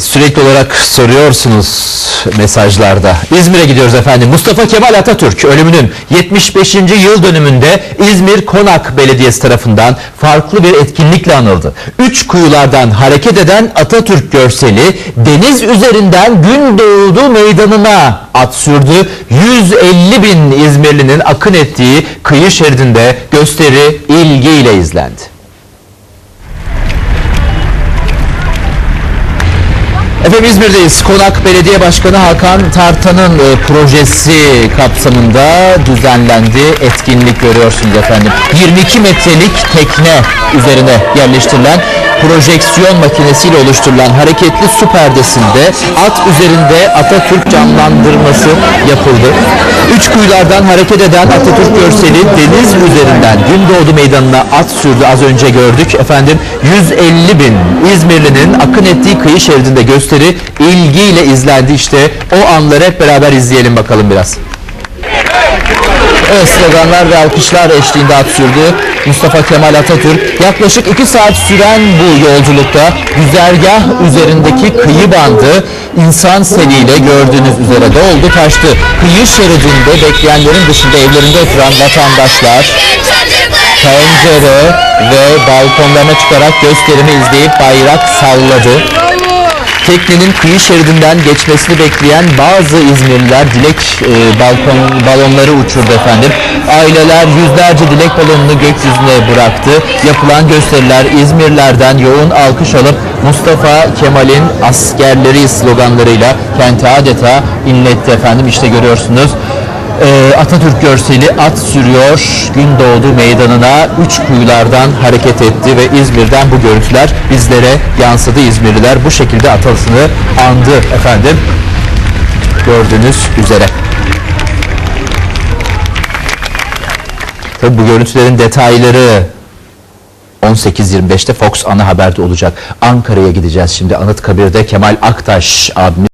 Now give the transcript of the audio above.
sürekli olarak soruyorsunuz mesajlarda. İzmir'e gidiyoruz efendim. Mustafa Kemal Atatürk ölümünün 75. yıl dönümünde İzmir Konak Belediyesi tarafından farklı bir etkinlikle anıldı. Üç kuyulardan hareket eden Atatürk görseli deniz üzerinden Gündoğdu Meydanı'na at sürdü. 150 bin İzmirlinin akın ettiği kıyı şeridinde gösteri ilgiyle izlendi. Efendim İzmir'deyiz. Konak Belediye Başkanı Hakan Tartan'ın e, projesi kapsamında düzenlendi. Etkinlik görüyorsunuz efendim. 22 metrelik tekne üzerine yerleştirilen projeksiyon makinesiyle oluşturulan hareketli su perdesinde at üzerinde Atatürk canlandırması yapıldı. Üç kuyulardan hareket eden Atatürk görseli deniz üzerinden Gündoğdu Meydanı'na at sürdü. Az önce gördük. Efendim 150 bin İzmirli'nin akın ettiği kıyı şeridinde gösteri ilgiyle izlendi. İşte o anları hep beraber izleyelim bakalım biraz. Evet sloganlar ve alkışlar eşliğinde at sürdü. Mustafa Kemal Atatürk yaklaşık 2 saat süren bu yolculukta güzergah üzerindeki kıyı bandı insan seliyle gördüğünüz üzere de oldu taştı. Kıyı şeridinde bekleyenlerin dışında evlerinde oturan vatandaşlar pencere ve balkonlarına çıkarak gösterimi izleyip bayrak salladı. Teknenin kıyı şeridinden geçmesini bekleyen bazı İzmirliler dilek e, balkon balonları uçurdu efendim. Aileler yüzlerce dilek balonunu gökyüzüne bıraktı. Yapılan gösteriler İzmirlerden yoğun alkış alıp Mustafa Kemal'in askerleri sloganlarıyla kenti adeta inletti efendim. İşte görüyorsunuz. Ee, Atatürk görseli at sürüyor. Gündoğdu meydanına. Üç kuyulardan hareket etti ve İzmir'den bu görüntüler bizlere yansıdı. İzmirliler bu şekilde atasını andı efendim. Gördüğünüz üzere. Tabii bu görüntülerin detayları 18.25'te Fox ana haberde olacak. Ankara'ya gideceğiz şimdi. Anıtkabir'de Kemal Aktaş abimiz